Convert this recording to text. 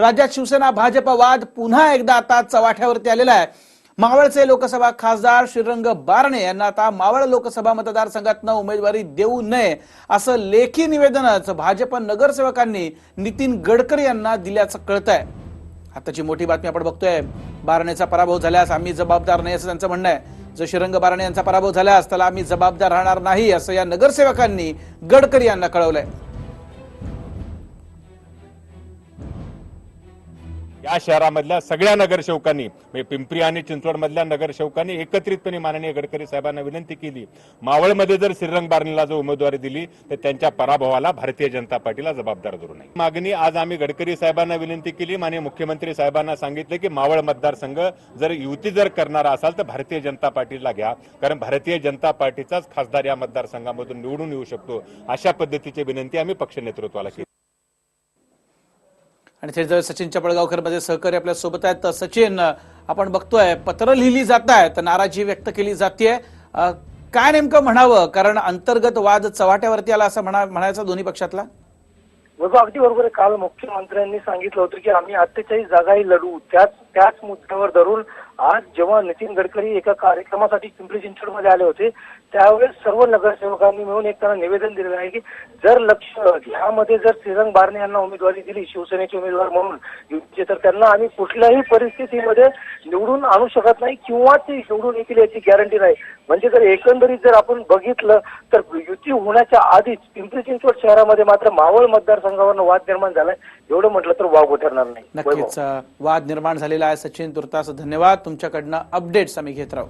राज्यात शिवसेना भाजप वाद पुन्हा एकदा आता चव्हाट्यावरती आलेला आहे. मावळचे लोकसभा खासदार श्रीरंग बारणे यांना आता मावळ लोकसभा मतदारसंघातनं उमेदवारी देऊ नये असं लेखी निवेदनच भाजप नगरसेवकांनी नितीन गडकरी यांना दिल्याचं कळत आहे आताची मोठी बातमी आपण बघतोय. बारणेचा पराभव झाल्यास आम्ही जबाबदार नाही असं त्यांचं म्हणणं आहे. जर श्रीरंग बारणे यांचा पराभव झाल्यास त्याला आम्ही जबाबदार राहणार नाही असं या नगरसेवकांनी गडकरी यांना कळवलंय. या शहरामधल्या सगळ्या नगरसेवकांनी म्हणजे पिंपरी आणि चिंचवडमधल्या नगरसेवकांनी एकत्रितपणे माननीय गडकरी साहेबांना विनंती केली. मावळमध्ये जर श्रीरंग बारणेला जर उमेदवारी दिली तर त्यांच्या पराभवाला भारतीय जनता पार्टीला जबाबदार धरू नये. मागणी आज आम्ही गडकरी साहेबांना विनंती केली. माननीय मुख्यमंत्री साहेबांना सांगितलं की मावळ मतदारसंघ जर युती जर करणारा असाल तर भारतीय जनता पार्टीला घ्या. कारण भारतीय जनता पार्टीचाच खासदार या मतदारसंघामधून निवडून येऊ शकतो. अशा पद्धतीची विनंती आम्ही पक्ष नेतृत्वाला केली. आणि थेट जर सचिन चपळगावकरमध्ये सहकारी आपल्यासोबत आहेत तर सचिन आपण बघतोय पत्र लिहिली जात आहेत नाराजी व्यक्त केली जाते काय नेमकं म्हणावं? कारण अंतर्गत वाद चव्हाट्यावरती आला असं म्हणा म्हणायचं दोन्ही पक्षातला? वैभव अगदी बरोबर काल मुख्यमंत्र्यांनी सांगितलं होतं की आम्ही अठ्ठेचाळीस जागाही लढू त्याच त्याच मुद्द्यावर धरून आज जेव्हा नितीन गडकरी एका कार्यक्रमासाठी पिंपरी चिंचवडमध्ये आले होते त्यावेळेस सर्व नगरसेवकांनी मिळून एक त्यांना निवेदन दिलेलं आहे की जर लक्ष ह्यामध्ये जर श्रीरंग बारणे यांना उमेदवारी दिली शिवसेनेचे उमेदवार म्हणून युतीचे तर त्यांना आम्ही कुठल्याही परिस्थितीमध्ये निवडून आणू शकत नाही किंवा ते निवडून येतील याची गॅरंटी नाही. म्हणजे जर एकंदरीत जर आपण बघितलं तर युती होण्याच्या आधीच पिंपरी चिंचवड शहरामध्ये मात्र मावळ मतदारसंघावर वाद निर्माण झालाय. एवढं म्हटलं तर वाव ठरणार नाही. नक्कीच वाद निर्माण झालेला आहे. सचिन तुर्तास धन्यवाद. तुमच्याकडनं अपडेट्स आम्ही घेत राहू.